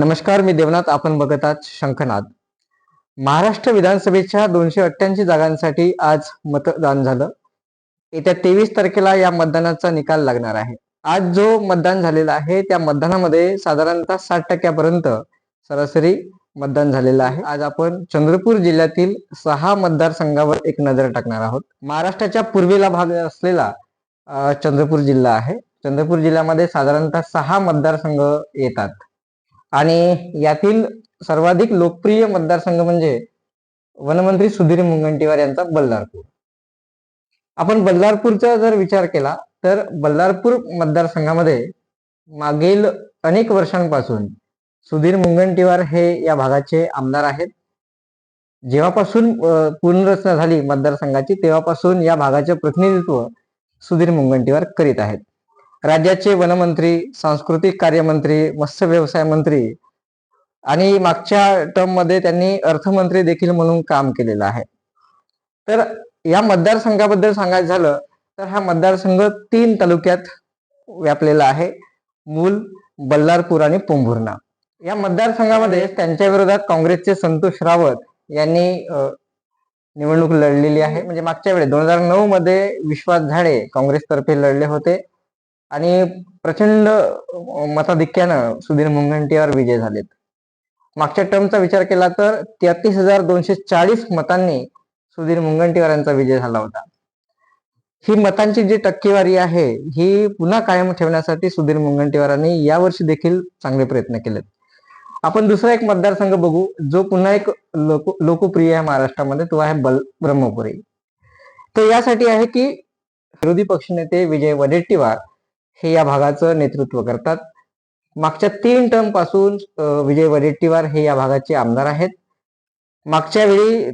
नमस्कार मी देवनाथ. आपण बघत आहात शंखनाद. महाराष्ट्र विधानसभेच्या दोनशे अठ्ठ्याऐंशी जागांसाठी आज मतदान झालं. येत्या तेवीस तारखेला या मतदानाचा निकाल लागणार आहे. आज जो मतदान झालेला आहे त्या मतदानामध्ये साधारणतः साठ टक्क्यापर्यंत सरासरी मतदान झालेलं आहे. आज आपण चंद्रपूर जिल्ह्यातील सहा मतदारसंघावर एक नजर टाकणार आहोत. महाराष्ट्राच्या पूर्वेला भाग असलेला चंद्रपूर जिल्हा आहे. चंद्रपूर जिल्ह्यामध्ये साधारणतः सहा मतदारसंघ येतात. आणि यातील सर्वाधिक लोकप्रिय मतदारसंघ म्हणजे वनमंत्री सुधीर मुनगंटीवार यांचा बल्लारपूर. आपण बल्लारपूरचा जर विचार केला तर बल्लारपूर मतदारसंघामध्ये मागील अनेक वर्षांपासून सुधीर मुनगंटीवार हे या भागाचे आमदार आहेत. जेव्हापासून पुनर्रचना झाली मतदारसंघाची तेव्हापासून या भागाचे प्रतिनिधित्व सुधीर मुनगंटीवार करीत आहेत. राज्याचे वनमंत्री सांस्कृतिक कार्यमंत्री मत्स्य व्यवसाय मंत्री आणि मागच्या टर्ममध्ये त्यांनी अर्थमंत्री देखील म्हणून काम केलेलं आहे. तर या मतदारसंघाबद्दल सांगायचं झालं तर हा मतदारसंघ तीन तालुक्यात व्यापलेला आहे. मूल बल्लारपूर आणि पोंभुर्णा. या मतदारसंघामध्ये त्यांच्या विरोधात काँग्रेसचे संतोष रावत यांनी निवडणूक लढलेली आहे. म्हणजे मागच्या वेळेस दोन हजार नऊ मध्ये विश्वास झाडे काँग्रेसतर्फे लढले होते. आणि प्रचंड मताधिक्यानं सुधीर मुनगंटीवार विजय झालेत. मागच्या टर्मचा विचार केला तर तेहतीस हजार दोनशे चाळीस मतांनी सुधीर मुनगंटीवार यांचा विजय झाला होता. ही मतांची जी टक्केवारी आहे ही पुन्हा कायम ठेवण्यासाठी सुधीर मुनगंटीवारांनी यावर्षी देखील चांगले प्रयत्न केलेत. आपण दुसरा एक मतदारसंघ बघू जो पुन्हा एक लोक लोकप्रिय आहे महाराष्ट्रामध्ये तो आहे बल ब्रह्मपुरी. तर यासाठी आहे की विरोधी पक्षनेते विजय वडेट्टीवार हे या भागाचं नेतृत्व करतात. मागच्या तीन टर्मपासून विजय वडेट्टीवार हे या भागाचे आमदार आहेत. मागच्या वेळी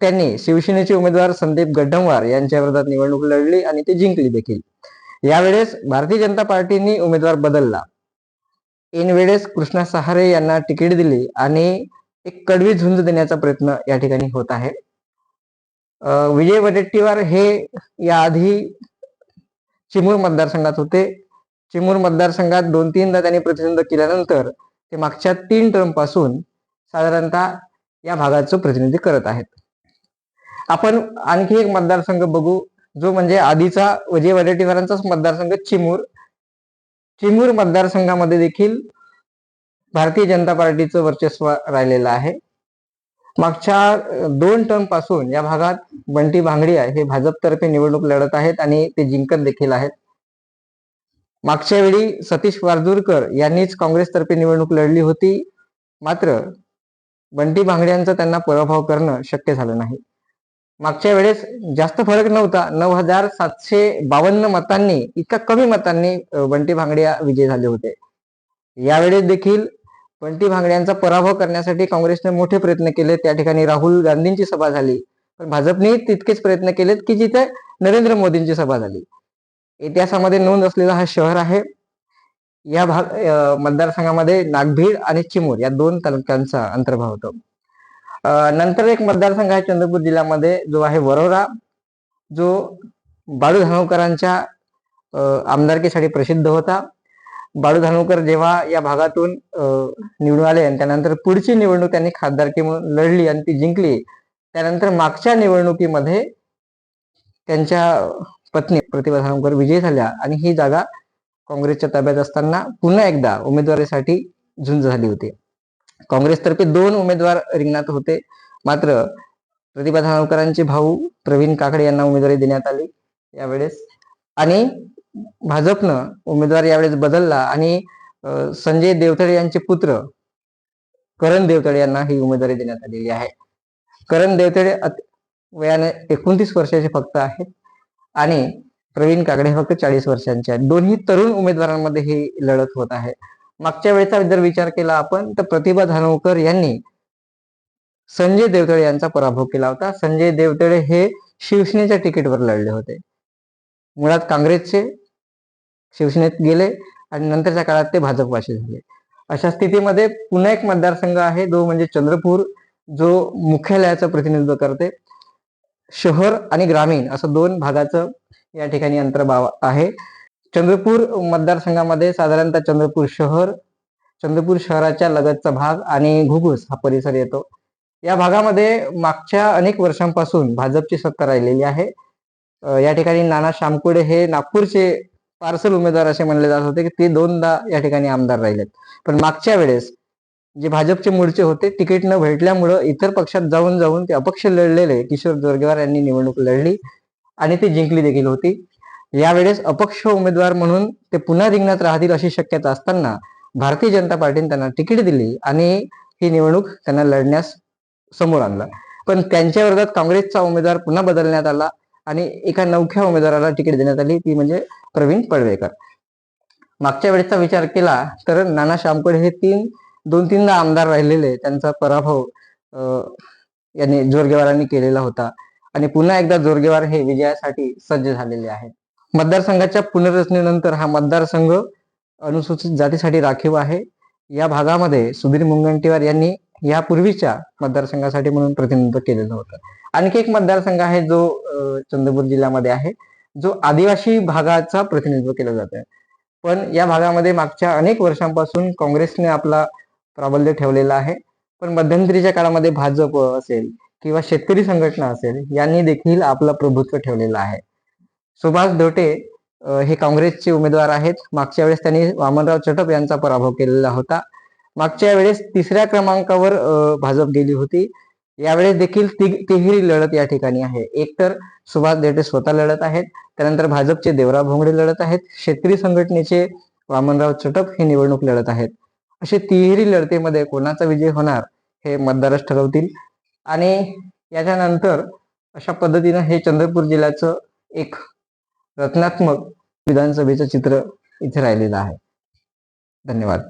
त्यांनी शिवसेनेचे उमेदवार संदीप गड्डमवार यांच्या विरोधात निवडणूक लढली आणि ते जिंकली देखील. यावेळेस भारतीय जनता पार्टीने उमेदवार बदलला. ऐन वेळेस कृष्णा सहारे यांना तिकीट दिली आणि एक कडवी झुंज देण्याचा प्रयत्न या ठिकाणी होत आहे. विजय वडेट्टीवार हे याआधी चिमूर मतदारसंघात होते. चिमूर मतदारसंघात दोन तीनदा त्यांनी प्रतिनिधित्व केल्यानंतर ते मागच्या तीन टर्मपासून साधारणतः या भागाचं प्रतिनिधी करत आहेत. आपण आणखी एक मतदारसंघ बघू जो म्हणजे आधीचा विजय वडेट्टीवारांचाच मतदारसंघ चिमूर. चिमूर मतदारसंघामध्ये देखील भारतीय जनता पार्टीचं वर्चस्व राहिलेलं आहे. मागच्या दोन टर्मपासून या भागात बंटी भांगडिया हे भाजपतर्फे निवडणूक लढत आहेत आणि ते जिंकत देखील आहेत. मागच्या वेळी सतीश वारदूरकर यांनीच काँग्रेसतर्फे निवडणूक लढली होती. मात्र बंटी भांगड्यांचा त्यांना पराभव करणं शक्य झालं नाही. मागच्या वेळेस जास्त फरक नव्हता. नऊ हजार सातशे बावन्न मतांनी इतका कमी मतांनी बंटी भांगड्या विजय झाले होते. यावेळेस देखील बंटी भांगड्यांचा पराभव करण्यासाठी काँग्रेसने मोठे प्रयत्न केले. त्या ठिकाणी राहुल गांधींची सभा झाली. पण भाजपने तितकेच प्रयत्न केलेत की जिथे नरेंद्र मोदींची सभा झाली. इतिहासामध्ये नोंद असलेला हा शहर आहे. या भाग मतदारसंघामध्ये नागभीड आणि चिमूर या दोन तालुक्यांचा अंतर्भाव होतो. नंतर एक मतदारसंघ आहे चंद्रपूर जिल्ह्यामध्ये जो आहे वरोरा. जो बाळू धानोकरांच्या आमदारकीसाठी प्रसिद्ध होता. बाळू धानोकर जेव्हा या भागातून निवडून आले आणि त्यानंतर पुढची निवडणूक त्यांनी खासदारकी म्हणून लढली आणि ती जिंकली त्यानंतर मागच्या निवडणुकीमध्ये त्यांच्या पत्नी प्रतिभा धानोकर विजयी झाल्या आणि ही जागा काँग्रेसच्या ताब्यात असताना पुन्हा एकदा उमेदवारीसाठी झुंज झाली होती. काँग्रेसतर्फे दोन उमेदवार रिंगणात होते. मात्र प्रतिभा धानोकरांचे भाऊ प्रवीण काकडे यांना उमेदवारी देण्यात आली यावेळेस. आणि भाजपनं उमेदवार यावेळेस बदलला आणि संजय देवतळे यांचे पुत्र करण देवतळे यांना ही उमेदवारी देण्यात आलेली आहे. करण देवतळे वयाने एकोणतीस वर्षाचे फक्त आहेत. आणि प्रवीण काकडे फक्त चाळीस वर्षांचे आहेत. दोन्ही तरुण उमेदवारांमध्ये ही लढत होत आहे. मागच्या वेळेचा जर विचार केला आपण तर प्रतिभा धानोकर यांनी संजय देवतळे यांचा पराभव केला होता. संजय देवतळे हे शिवसेनेच्या तिकीटवर लढले होते. मुळात काँग्रेसचे शिवसेनेत गेले आणि नंतरच्या काळात ते भाजपवाशी झाले. अशा स्थितीमध्ये पुन्हा एक मतदारसंघ आहे जो म्हणजे चंद्रपूर जो मुख्यालयाचं प्रतिनिधित्व करते. शहर आणि ग्रामीण असं दोन भागाचं या ठिकाणी अंतर्भाव आहे. चंद्रपूर मतदारसंघामध्ये साधारणतः चंद्रपूर शहर चंद्रपूर शहराच्या लगतचा भाग आणि घुगुस हा परिसर येतो. या भागामध्ये मागच्या अनेक वर्षांपासून भाजपची सत्ता राहिलेली आहे. या ठिकाणी नाना शामकुडे हे नागपूरचे पार्सल उमेदवार असे म्हणले जात होते की ते दोनदा या ठिकाणी आमदार राहिलेत. पण मागच्या वेळेस जे भाजपचे मूळचे होते तिकीट न भेटल्यामुळं इतर पक्षात जाऊन जाऊन ते अपक्ष लढलेले किशोर जोरगेवार यांनी निवडणूक लढली आणि ती जिंकली देखील होती. यावेळेस अपक्ष उमेदवार म्हणून ते पुन्हा रिंगणात राहतील अशी शक्यता असताना भारतीय जनता पार्टीने त्यांना तिकीट दिली आणि ही निवडणूक त्यांना लढण्यास समोर आणला. पण त्यांच्या वर्गात काँग्रेसचा उमेदवार पुन्हा बदलण्यात आला आणि एका नवख्या उमेदवाराला तिकीट देण्यात आली ती म्हणजे प्रवीण पडवेकर. मागच्या वेळेसचा विचार केला तर नाना शामकडे हे तीन दोन तीनदा आमदार राहिलेले त्यांचा पराभव यांनी जोरगेवारांनी केलेला होता. आणि पुन्हा एकदा जोरगेवार हे विजयासाठी सज्ज झालेले आहेत. मतदारसंघाच्या पुनर्रचनेनंतर हा मतदारसंघ अनुसूचित जातीसाठी राखीव आहे. या भागामध्ये सुधीर मुनगंटीवार यांनी यापूर्वीच्या मतदारसंघासाठी म्हणून प्रतिनिधित्व केलेलं होतं. आणखी एक मतदारसंघ आहे जो चंद्रपूर जिल्ह्यामध्ये आहे. जो आदिवासी भागाचा प्रतिनिधित्व केलं जातं पण या भागामध्ये मागच्या अनेक वर्षांपासून काँग्रेसने आपला प्राबल्य ठेवलेलं आहे. पण मध्यंतरीच्या काळामध्ये भाजप असेल किंवा शेतकरी संघटना असेल यांनी देखील आपलं प्रभुत्व ठेवलेलं आहे. सुभाष धोटे हे काँग्रेसचे उमेदवार आहेत. मागच्या वेळेस त्यांनी वामनराव चटप यांचा पराभव केलेला होता. मागच्या वेळेस तिसऱ्या क्रमांकावर भाजप गेली होती. यावेळेस देखील ति- तिहेरी लढत या ठिकाणी आहे. एकतर सुभाष देटे स्वतः लढत आहेत. त्यानंतर भाजपचे देवराव भोंगडे लढत आहेत. शेतकरी संघटनेचे वामनराव चटप हे निवडणूक लढत आहेत. असे तिहेरी लढतीमध्ये कोणाचा विजय होणार हे मतदारच ठरवतील. आणि याच्यानंतर अशा पद्धतीनं हे चंद्रपूर जिल्ह्याचं एक रत्नात्मक विधानसभेचं चित्र इथे राहिलेलं आहे. धन्यवाद.